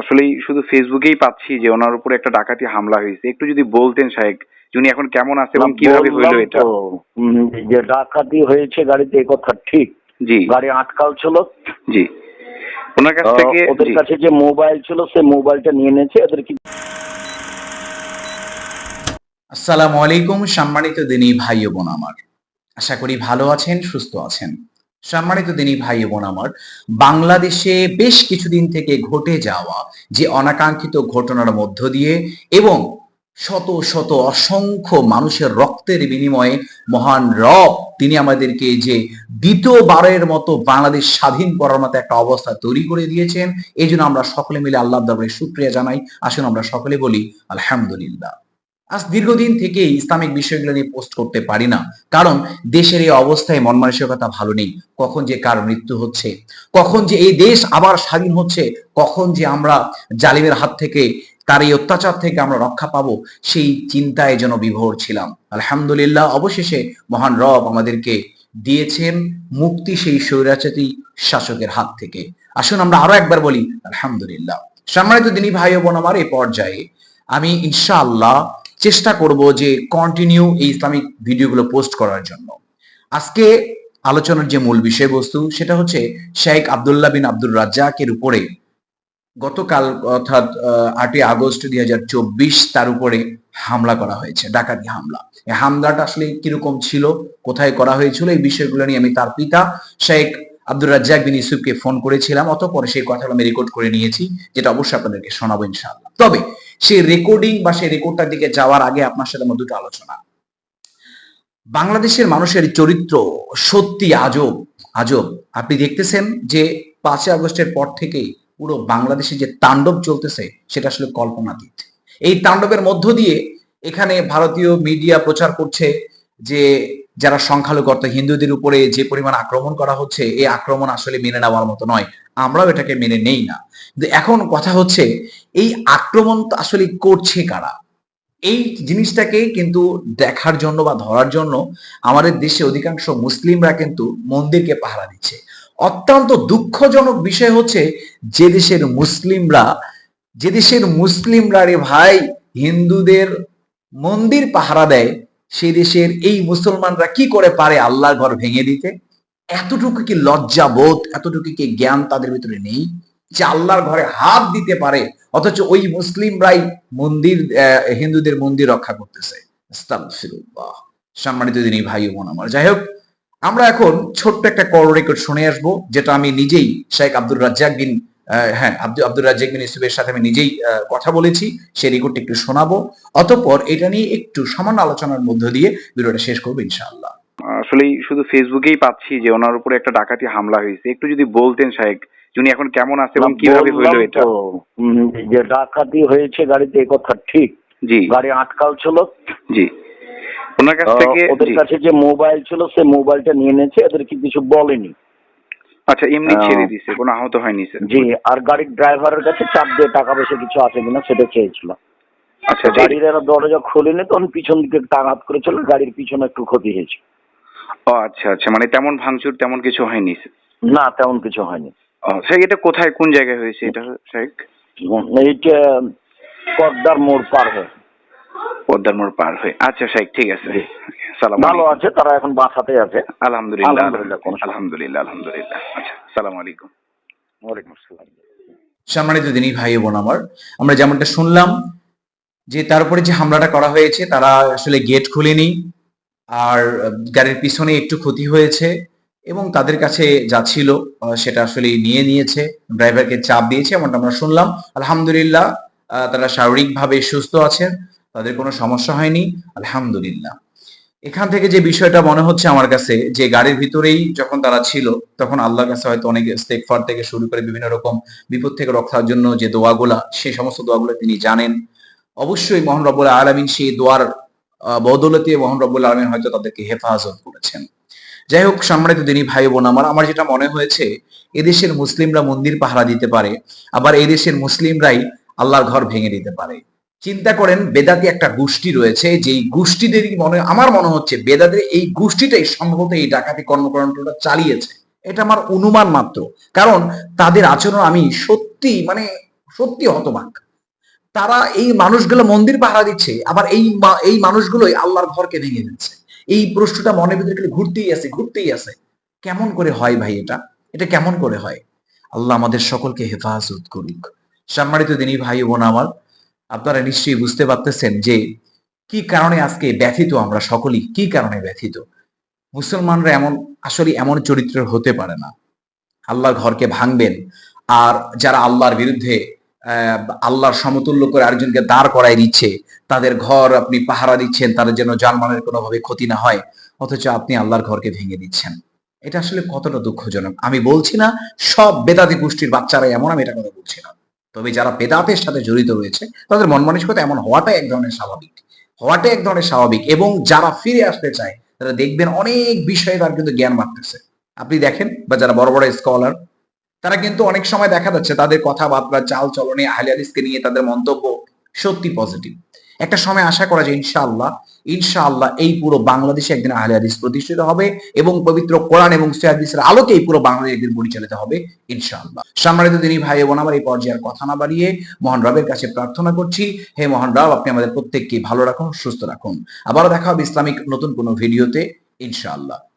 আসলেই শুধু ফেসবুকেই পাচ্ছি যে ওনার উপরে একটা ডাকাতি হামলা হয়েছে। একটু যদি বলতেন সাহেব উনি এখন কেমন আছে এবং কীভাবে হইল এটা? যে ডাকাতি হয়েছে গাড়িতে এ কথা ঠিক। জি। গাড়ি আটকাল ছিল। জি। ওনার কাছ থেকে ওদের কাছে যে মোবাইল ছিল সে মোবাইলটা নিয়ে নিয়েছে এদের কি আসসালামু আলাইকুম সম্মানিত দিনী ভাই ও বোন আমার। আশা করি ভালো আছেন সুস্থ আছেন। সম্মানিত দিনী ভাই বোন আমার, বাংলাদেশে বেশ কিছুদিন থেকে ঘটে যাওয়া যে অনাকাঙ্ক্ষিত ঘটনার মধ্য দিয়ে এবং শত শত অসংখ্য মানুষের রক্তের বিনিময়ে মহান রব তিনি আমাদেরকে যে দ্বিতীয়বারের মতো বাংলাদেশ স্বাধীন করার মতো একটা অবস্থা তৈরি করে দিয়েছেন, এই আমরা সকলে মিলে আল্লাহ দরবারে শুক্রিয়া জানাই। আসুন আমরা সকলে বলি, আলহামদুলিল্লাহ। আজ দীর্ঘদিন থেকে ইসলামিক বিষয়গুলো নিয়ে পোস্ট করতে পারি না। কারণ দেশের এই অবস্থায় মন মানসিকতা ভালো নেই। কখন যে কার মৃত্যু হচ্ছে, কখন যে এই দেশ আবার স্বাধীন হচ্ছে, কখন যে আমরা জালিমের হাত থেকে, তার এই অত্যাচার থেকে আমরা রক্ষা পাবো, সেই চিন্তায় যেন বিভোর ছিলাম। আলহামদুলিল্লাহ, অবশেষে মহান রব আমাদেরকে দিয়েছেন মুক্তি সেই স্বৈরাচারী শাসকের হাত থেকে। আসুন আমরা আরও একবার বলি, আলহামদুলিল্লাহ। সম্মানিত দিনী ভাই বোন আমার এই পর্যায়ে আমি ইনশাআল্লাহ চেষ্টা করব যে কন্টিনিউ এই ইসলামিক ভিডিওগুলো পোস্ট করার জন্য। আজকে আলোচনার যে মূল বিষয়বস্তু, সেটা হচ্ছে শেখ আবদুল্লাহ বিন আব্দুর রাজ্জাকের উপরে গতকাল অর্থাৎ আটই আগস্ট দুই হাজার চব্বিশ তার উপরে হামলা করা হয়েছে, ডাকাতি হামলা। হামলাটা আসলে কীরকম ছিল, কোথায় করা হয়েছিল, এই বিষয়গুলো নিয়ে আমি তার পিতা শেখ আব্দুর রাজ্জাক বিন ইউসুফকে ফোন করেছিলাম, অতপর সেই কথাগুলো আমি রেকর্ড করে নিয়েছি, যেটা অবশ্যই আপনাদেরকে শোনাবো ইনশাআল্লাহ। তবে সেই রেকর্ডিং বা সেই রেকর্ডটার দিকে যাওয়ার আগে আপনার সাথে আমার দুটো আলোচনা। বাংলাদেশের মানুষের চরিত্র সত্যি আজব আজব। আপনি দেখতেছেন যে পাঁচই আগস্টের পর থেকেই পুরো বাংলাদেশে যে তাণ্ডব চলতেছে, সেটা আসলে কল্পনাতীত। এই তাণ্ডবের মধ্য দিয়ে এখানে ভারতীয় মিডিয়া প্রচার করছে যে যারা সংখ্যালঘু অর্থাৎ হিন্দুদের উপরে যে পরিমাণ আক্রমণ করা হচ্ছে, এই আক্রমণ আসলে মেনে নেওয়ার মতো নয়। আমরাও এটাকে মেনে নেই না। কিন্তু এখন কথা হচ্ছে, এই আক্রমণ আসলে করছে কারা? এই জিনিসটাকে কিন্তু দেখার জন্য বা ধরার জন্য আমাদের দেশে অধিকাংশ মুসলিমরা কিন্তু মন্দিরকে পাহারা দিচ্ছে। অত্যন্ত দুঃখজনক বিষয় হচ্ছে, যে দেশের মুসলিমরা, যে দেশের মুসলিমরা রে ভাই, হিন্দুদের মন্দির পাহারা দেয় সেই দেশের এই মুসলমানরা কি করে পারে আল্লাহর ঘর ভেঙে দিতে? এতটুকু কি লজ্জা বোধ, এতটুকু কি জ্ঞান তাদের ভিতরে নেই? যে আল্লাহর ঘরে হাত দিতে পারে, অথচ ওই মুসলিমরাই মন্দির হিন্দুদের মন্দির রক্ষা করতেছে। সম্মানিত দিনী ভাই বোন আমার। যাই হোক, আমরা এখন ছোট্ট একটা কল রেকর্ড শুনে আসব, যেটা আমি নিজেই শেখ আব্দুর রাজ্জাক বিন হ্যাঁ আব্দুল আব্দুর রাজ্জাক বিন ইউসুফের সাথে আমি নিজেই কথা বলেছি। সেই রেকর্ডটা একটু শোনাবো। অতঃপর এটা নিয়ে একটু সামান্য আলোচনার মধ্য দিয়ে ভিডিওটা শেষ করব ইনশাআল্লাহ। আসলেই শুধু ফেসবুকেই পাচ্ছি যে ওনার উপরে একটা ডাকাতি হামলা হয়েছে। একটু যদি বলতেন সাহেব উনি এখন কেমন আছে এবং কীভাবে হইল এটা? যে ডাকাতি হয়েছে গাড়িতে এ কথা ঠিক। জি। গাড়ি আটকাল ছিল। জি। ওনার কাছ থেকে ওদের কাছে যে মোবাইল ছিল সে মোবাইলটা নিয়ে নিয়েছে এদের কি কিছু বলেনি। আচ্ছা এমনি ছেড়ে দিছে কোনো আহত হয়নি স্যার জি আর গাড়ির ড্রাইভারের কাছে চাপ দিয়ে টাকা পয়সা কিছু আছে কিনা সেটা চেয়েছিল। আচ্ছা গাড়ির এরা দরজা খুলেনি তখন পিছন দিকে টাঙাত করেছিল গাড়ির পিছনে একটু ক্ষতি হয়েছে। ও আচ্ছা আচ্ছা মানে তেমন ভাঙচুর তেমন কিছু হয়নি না তেমন কিছু হয়নি। ও স্যার এটা কোথায় কোন জায়গায় হয়েছে এটা শেখ এইটা পদ্মার মোড় পার হয়ে। পদ্মার মোড় পার হয়ে। আচ্ছা শেখ ঠিক আছে। সালাম ভালো আছে তারা এখন বাসাতে আছে। আলহামদুলিল্লাহ আলহামদুলিল্লাহ, আলহামদুলিল্লাহ। আলহামদুলিল্লাহ আচ্ছা সালাম আলাইকুম। ওয়ালাইকুম আসসালাম। সম্মানিত দিনী ভাই বোন আমার, আমরা যেমনটা শুনলাম যে তার উপরে যে হামলাটা করা হয়েছে, তারা আসলে গেট খুলেনি, আর গাড়ির পিছনে একটু ক্ষতি হয়েছে এবং তাদের কাছে যা ছিল সেটা আসলে নিয়ে নিয়েছে, ড্রাইভারকে চাপ দিয়েছে, এমনটা আমরা শুনলাম। আলহামদুলিল্লাহ তারা শারীরিকভাবে সুস্থ আছেন, তাদের কোনো সমস্যা হয়নি, আলহামদুলিল্লাহ। এখান থেকে যে বিষয়টা মনে হচ্ছে আমার কাছে, যে গাড়ির ভিতরেই যখন তারা ছিল, তখন আল্লাহর কাছে হয়তো অনেক ইস্তেগফার থেকে শুরু করে বিভিন্ন রকম বিপদ থেকে রক্ষার জন্য যে দোয়াগুলা সেই সমস্ত দোয়াগুলো তিনি জানেন। অবশ্যই মোহন রব্বুল আলমিন সেই দোয়ার বদৌলতে মোহন রব্বুল আলমিন হয়তো তাদেরকে হেফাজত করেছেন। যাই হোক, সম্মানিত দিনী ভাই বোন, আমার আমার যেটা মনে হয়েছে, এদেশের মুসলিমরা মন্দির পাহারা দিতে পারে, আবার এদেশের মুসলিমরাই আল্লাহর ঘর ভেঙে দিতে পারে। চিন্তা করেন বেদাতি একটা গোষ্ঠী রয়েছে, যেই গোষ্ঠীদেরই মনে, আমার মনে হচ্ছে বেদাদের এই গোষ্ঠীটাই সম্ভবত এই ডাকাতি কর্মকাণ্ডটা চালিয়েছে। এটা আমার অনুমান মাত্র। কারণ তাদের আচরণ আমি সত্যি মানে সত্যি হতবাক। তারা এই মানুষগুলো মন্দির পাহারা দিচ্ছে, আবার এই এই মানুষগুলোই আল্লাহর ঘরকে ভেঙে দিচ্ছে। এই প্রশ্নটা মনের ভিতরে খালি ঘুরতেই আছে ঘুরতেই আছে। কেমন করে হয় ভাই এটা? এটা কেমন করে হয়? আল্লাহ আমাদের সকলকে হেফাজত করুক। সম্মানিত দিনী ভাই বোন আমার আপনারা নিশ্চয়ই বুঝতে পারতেছেন যে কি কারণে আজকে ব্যথিত আমরা সকলেই, কি কারণে ব্যথিত? মুসলমানরা এমন, আসলে এমন চরিত্রের হতে পারে না। আল্লাহর ঘরকে ভাঙবেন আর যারা আল্লাহর বিরুদ্ধে আল্লাহর সমতুল্য করে আরেকজনকে দাঁড় করায় দিচ্ছে, তাদের ঘর আপনি পাহারা দিচ্ছেন, তাদের যেন জানমালের কোনোভাবে ক্ষতি না হয়, অথচ আপনি আল্লাহর ঘরকে ভেঙে দিচ্ছেন। এটা আসলে কতটা দুঃখজনক? আমি বলছি না, সব বেদাতি গোষ্ঠীর বাচ্চারা এমন, আমি এটা কথা বলছি না। তবে যারা বেদাতের সাথে জড়িত রয়েছে, তাদের মন মানসিকতা এমন হওয়াটাই এক ধরনের স্বাভাবিক। হওয়াটাই এক ধরনের স্বাভাবিক এবং যারা ফিরে আসতে চায়, তারা দেখবেন অনেক বিষয়ে তার কিন্তু জ্ঞান বাড়তেছে। আপনি দেখেন বা যারা বড় বড় স্কলার তারা কিন্তু অনেক সময় দেখা যাচ্ছে তাদের কথাবার্তা চাল চলনে আহলে হাদিসকে নিয়ে তাদের মন্তব্য সত্যি পজিটিভ একটা সময় আশা করা যায়, ইনশাআল্লাহ ইনশাআল্লাহ এই পুরো বাংলাদেশে একদিন আহলে হাদিস প্রতিষ্ঠিত হবে এবং পবিত্র কোরআন এবং হাদিসের আলোকে এই পুরো বাংলাদেশ একদিন পরিচালিত হবে, ইনশাআল্লাহ। সম্মানিত দিনী ভাই বোন, আমার এই পর্যায়ের কথা না বাড়িয়ে মহান রবের কাছে প্রার্থনা করছি। হে মহান রব, আপনি আমাদের প্রত্যেককে ভালো রাখুন, সুস্থ রাখুন। আবারও দেখা হবে ইসলামিক নতুন কোনো ভিডিওতে, ইনশাআল্লাহ।